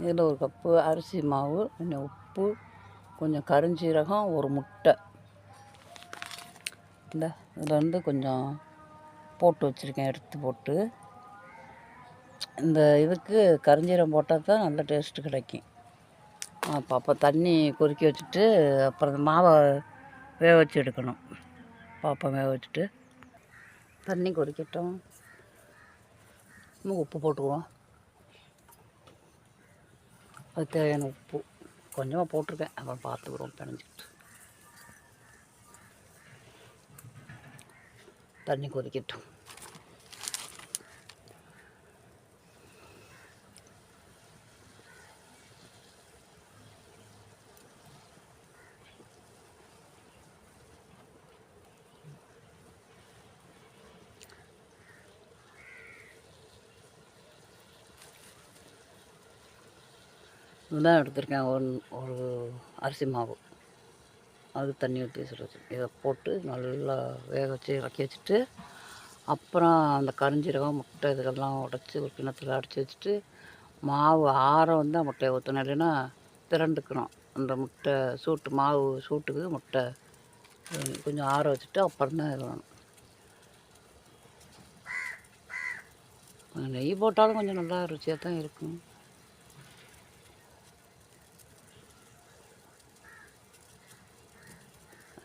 இதில் ஒரு கப்பு அரிசி மாவு கொஞ்சம் உப்பு கொஞ்சம் கருஞ்சீரகம் ஒரு முட்டை. இந்த இதில் வந்து கொஞ்சம் போட்டு வச்சுருக்கேன் எடுத்து போட்டு. இந்த இதுக்கு கருஞ்சீரம் போட்டால் தான் நல்ல டேஸ்ட்டு கிடைக்கும். அப்போ அப்போ தண்ணி கொதிக்க வச்சுட்டு அப்புறம் இந்த மாவை வேக வச்சு எடுக்கணும். பாப்பா வேக வச்சுட்டு. தண்ணி கொதிக்கட்டும். உப்பு போட்டுக்குவோம். அது தேவையான உப்பு. கொஞ்சமாக போட்டிருக்கேன். அப்புறம் பார்த்துக்குறோம் பிணைஞ்சிக்கிட்டு தண்ணி கொதிக்கட்டும். இதுதான் எடுத்திருக்கேன் ஒன் ஒரு அரிசி மாவு. அது தண்ணி ஊற்றி வச்சுட்டு இதை போட்டு நல்லா வேக வச்சு இறக்கி வச்சுட்டு அப்புறம் அந்த கரிஞ்சீரகம் முட்டை இதுக்கெல்லாம் உடச்சி ஒரு கிணத்துல அடித்து வச்சுட்டு மாவு ஆற வந்து முட்டையை ஊற்றணும் இல்லைன்னா திரண்டுக்கணும். அந்த முட்டை சூட்டு மாவு சூட்டுக்கு முட்டை கொஞ்சம் ஆற வச்சுட்டு அப்புறம் தான் இது வேணும் நெய் போட்டாலும் கொஞ்சம் நல்லா ருச்சியாக தான் இருக்கும்.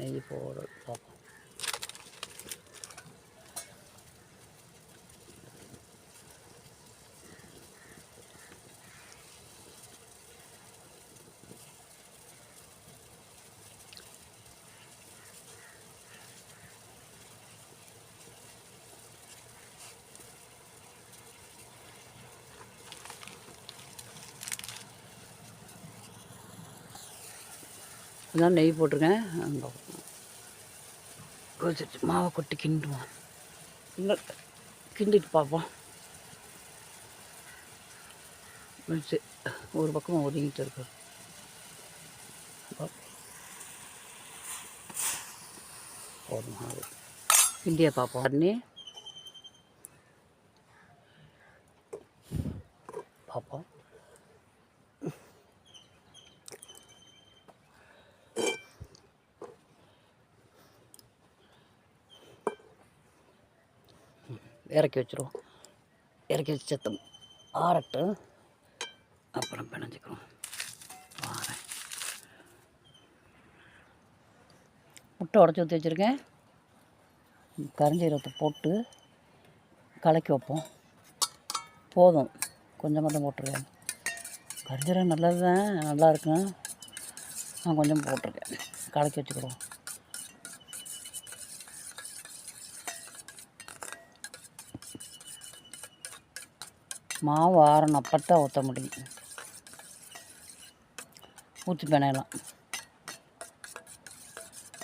நெய் போட பார்ப்போம் இதான் நெய் போட்டிருக்கேன். அங்கே கொதிச்சிட்டு மாவை கொட்டி கிண்டுவோம். இன்னும் கிண்டிட்டு பார்ப்போம். ஒரு பக்கம் ஒதுங்கிட்டு இருக்கு. போதும்? கிண்டியை பார்ப்போம். தண்ணி பார்ப்போம் இறக்கி வச்சிருவோம். இறக்கி வச்சு சத்தம் ஆறட்டும். அப்புறம் பிணைஞ்சிக்கிறோம். வாரேன் முட்டை உடச்சி ஊற்றி வச்சுருக்கேன். கரிஞ்சீரகத்தை போட்டு கலக்கி வைப்போம். போதும். கொஞ்சமாக தான் போட்டிருக்கேன். கரிஞ்சீரகம் நல்லது தான் நல்லா இருக்கும். நான் கொஞ்சம் போட்டிருக்கேன். கலக்கி வச்சுக்கிறோம். மாவு ஆறணும். தான் ஊற்ற முடியும். ஊற்றி பிணையலாம்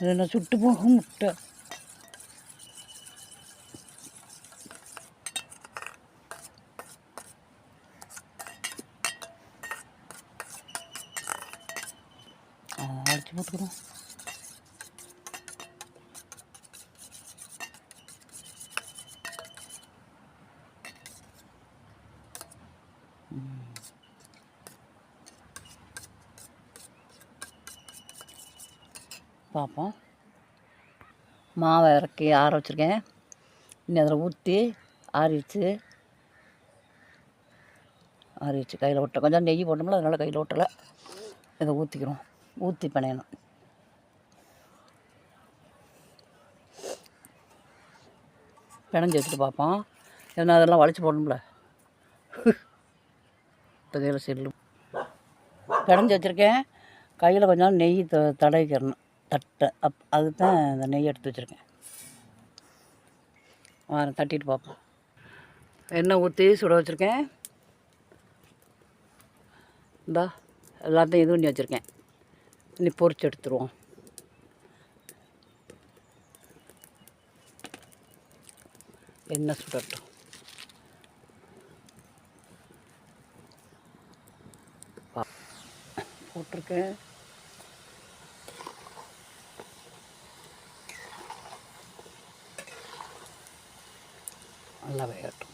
இதில் சுட்டு போகும் முட்டை. அரைச்சி போட்டுக்கிறோம். பார்ப்போம். மாவை இறக்கி ஆற வச்சுருக்கேன். இன்னும் அதில் ஊற்றி ஆறிடுச்சு. ஆறிடுச்சு. கையில் விட்ட கொஞ்சம் நெய் போட்டோம்ல அதனால் கையில் விட்டலை இதை ஊற்றிக்கிறோம் ஊற்றி பிணையணும். பிணைஞ்சி வச்சுட்டு பார்ப்போம். ஏன்னா அதெல்லாம் வளைச்சி போடணும்ல. இப்போ கையில் செல்லு பிணைஞ்சி வச்சுருக்கேன். கையில் கொஞ்சம் நெய் த தடவிக்கிறணும். தட்டை. அப் அதுக்கு தான் இந்த நெய் எடுத்து வச்சுருக்கேன். வாரம் தட்டிட்டு பார்ப்போம் எண்ணெய் ஊற்றி சுட வச்சுருக்கேன். இந்தா எல்லாத்தையும் இது பண்ணி வச்சுருக்கேன். இனி பொரிச்சு எடுத்துருவோம். எண்ணெய் சுடட்டும். போட்டிருக்கேன். நல்லா வேகட்டும்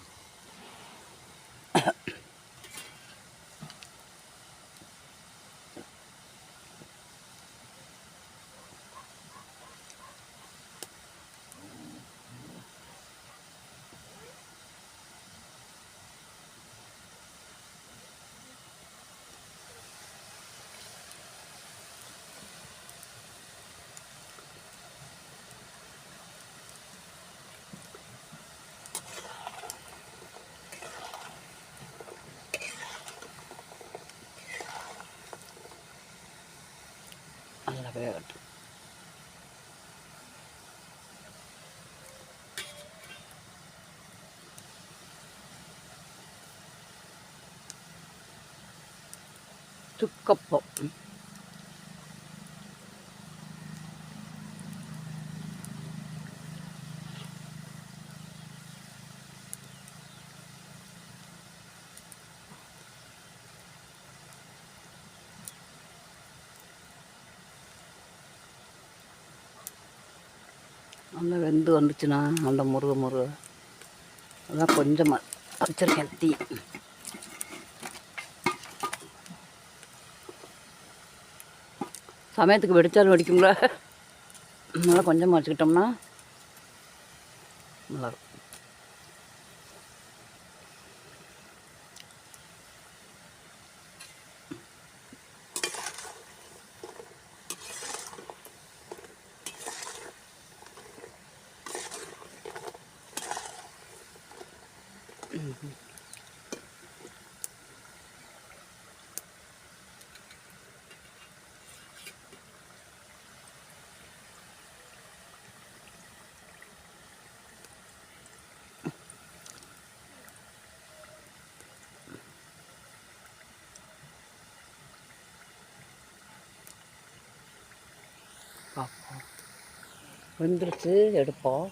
நல்லா வேகட்டும் சுக்கப்பம் நல்லா வெந்து வந்துச்சுன்னா நல்லா முருக முருக. அதான் கொஞ்சமாக வச்சுருக்கேன் தீ சமயத்துக்கு வெடிச்சாலும் வெடிக்கும்ல. நல்லா கொஞ்சமாக வச்சுக்கிட்டோம்னா நல்லாயிருக்கும் பார்ப்போம் வெந்துருச்சு எடுப்போம்.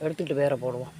எடுத்துக்கிட்டு வேற போடுவோம்.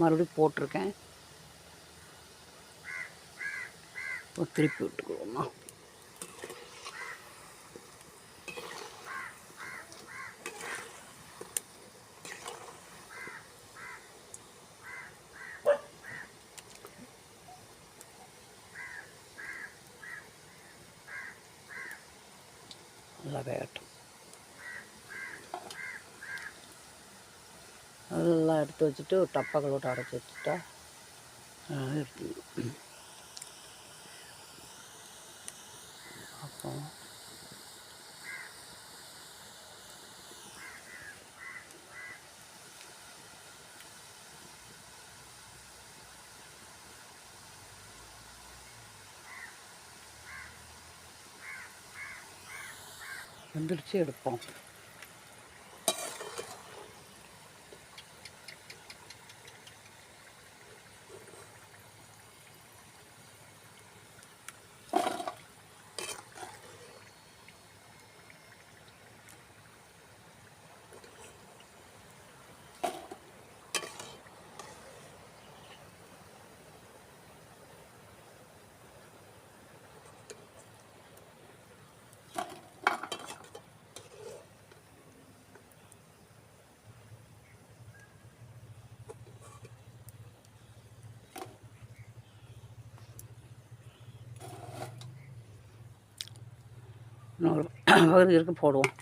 மறுபடியும் போட்டிருக்கேன். இப்போ திருப்பி விட்டுக்கோமா நல்லா வேகட்டும். நல்லா எடுத்து வச்சுட்டு ஒரு டப்பாக்களோட்டு அடைச்சி வச்சுட்டா அஹ் அப்போ வந்துடுச்சு எடுப்போம். இன்னொரு பகுதிக்கு போடுவோம்.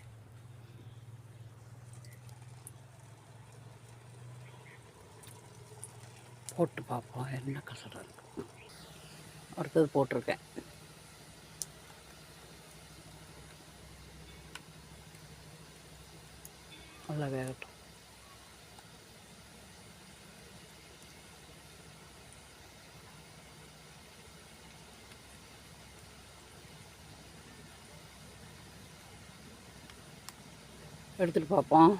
போட்டு பார்ப்போம் என்ன கசடாக இருக்கு. அடுத்தது போட்டிருக்கேன். நல்லா வேகட்டும். எடுத்துகிட்டு பார்ப்போம்